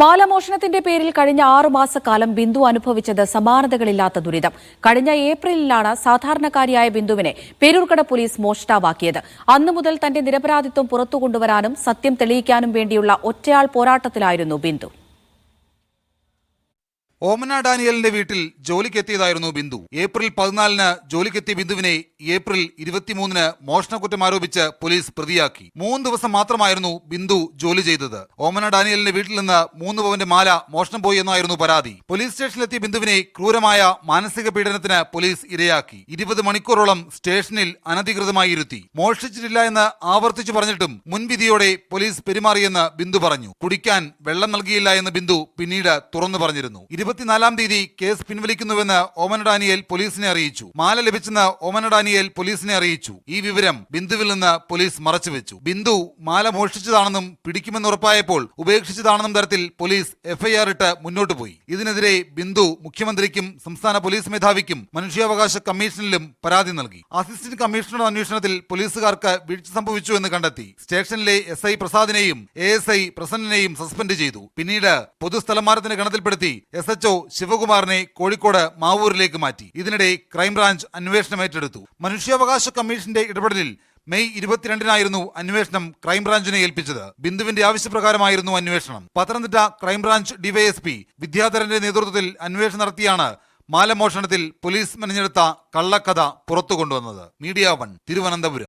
മാലമോഷണത്തിന്റെ പേരിൽ കഴിഞ്ഞ ആറുമാസക്കാലം ബിന്ദു അനുഭവിച്ചത് സമാനതകളില്ലാത്ത ദുരിതം. കഴിഞ്ഞ ഏപ്രിലിലാണ് സാധാരണക്കാരിയായ ബിന്ദുവിനെ പേരൂർക്കട പോലീസ് മോഷ്ടാവാക്കിയത്. അന്നു മുതൽ തന്റെ നിരപരാധിത്വം പുറത്തുകൊണ്ടുവരാനും സത്യം തെളിയിക്കാനും വേണ്ടിയുള്ള ഒറ്റയാൾ പോരാട്ടത്തിലായിരുന്നു ബിന്ദു. ഓമന ഡാനിയലിന്റെ വീട്ടിൽ ജോലിക്കെത്തിയതായിരുന്നു ബിന്ദു. ഏപ്രിൽ പതിനാലിന് ജോലിക്കെത്തിയ ബിന്ദുവിനെ ഏപ്രിൽ ഇരുപത്തിമൂന്നിന് മോഷണക്കുറ്റം ആരോപിച്ച് പോലീസ് പ്രതിയാക്കി. മൂന്ന് ദിവസം മാത്രമായിരുന്നു ബിന്ദു ജോലി ചെയ്തത്. ഓമന ഡാനിയലിന്റെ വീട്ടിൽ നിന്ന് മൂന്ന് പവന്റെ മാല മോഷണം പോയി എന്നായിരുന്നു പരാതി. പോലീസ് സ്റ്റേഷനിലെത്തിയ ബിന്ദുവിനെ ക്രൂരമായ മാനസിക പീഡനത്തിന് പോലീസ് ഇരയാക്കി. ഇരുപത് മണിക്കൂറോളം സ്റ്റേഷനിൽ അനധികൃതമായി ഇരുത്തി. മോഷ്ടിച്ചിട്ടില്ല എന്ന് ആവർത്തിച്ചു പറഞ്ഞിട്ടും മുൻവിധിയോടെ പോലീസ് പെരുമാറിയെന്ന് ബിന്ദു പറഞ്ഞു. കുടിക്കാൻ വെള്ളം നൽകിയില്ല എന്ന് ബിന്ദു പിന്നീട് തുറന്നു പറഞ്ഞിരുന്നു. ഇരുപത്തിനാലാം തീയതി കേസ് പിൻവലിക്കുന്നുവെന്ന് ഓമന ഡാനിയേൽ പോലീസിനെ അറിയിച്ചു. മാല ലഭിച്ചെന്ന് ഓമന ഡാനിയേൽ പോലീസിനെ അറിയിച്ചു. ഈ വിവരം ബിന്ദുവിൽ നിന്ന് പോലീസ് മറച്ചുവെച്ചു. ബിന്ദു മാല മോഷ്ടിച്ചതാണെന്നും പിടിക്കുമെന്ന് ഉറപ്പായപ്പോൾ ഉപേക്ഷിച്ചതാണെന്നും തരത്തിൽ പോലീസ് എഫ്ഐആർ ഇട്ട് മുന്നോട്ട് പോയി. ഇതിനെതിരെ ബിന്ദു മുഖ്യമന്ത്രിക്കും സംസ്ഥാന പോലീസ് മേധാവിക്കും മനുഷ്യാവകാശ കമ്മീഷനിലും പരാതി നൽകി. അസിസ്റ്റന്റ് കമ്മീഷണറുടെ അന്വേഷണത്തിൽ പോലീസുകാർക്ക് വീഴ്ച സംഭവിച്ചു എന്ന് കണ്ടെത്തി. സ്റ്റേഷനിലെ എസ് ഐ പ്രസാദിനെയും എ എസ് ഐ പ്രസന്നനെയും സസ്പെൻഡ് ചെയ്തു. പിന്നീട് പൊതുസ്ഥലമാരത്തിന് ഗണത്തിൽപ്പെടുത്തി എസ് എച്ച്ഒ ശിവകുമാറിനെ കോഴിക്കോട് മാവൂരിലേക്ക് മാറ്റി. ഇതിനിടെ ക്രൈംബ്രാഞ്ച് അന്വേഷണം ഏറ്റെടുത്തു. മനുഷ്യാവകാശ കമ്മീഷന്റെ ഇടപെടലിൽ മെയ് ഇരുപത്തിരണ്ടിനായിരുന്നു അന്വേഷണം ക്രൈംബ്രാഞ്ചിനെ ഏൽപ്പിച്ചത്. ബിന്ദുവിന്റെ ആവശ്യപ്രകാരമായിരുന്നു അന്വേഷണം. പത്തനംതിട്ട ക്രൈംബ്രാഞ്ച് ഡിവൈഎസ്പി വിദ്യാധരന്റെ നേതൃത്വത്തിൽ അന്വേഷണം നടത്തിയാണ് മാലമോഷണത്തിൽ പോലീസ് മെനഞ്ഞെടുത്ത കള്ളക്കഥ പുറത്തു കൊണ്ടുവന്നത് മീഡിയ വൺ തിരുവനന്തപുരം.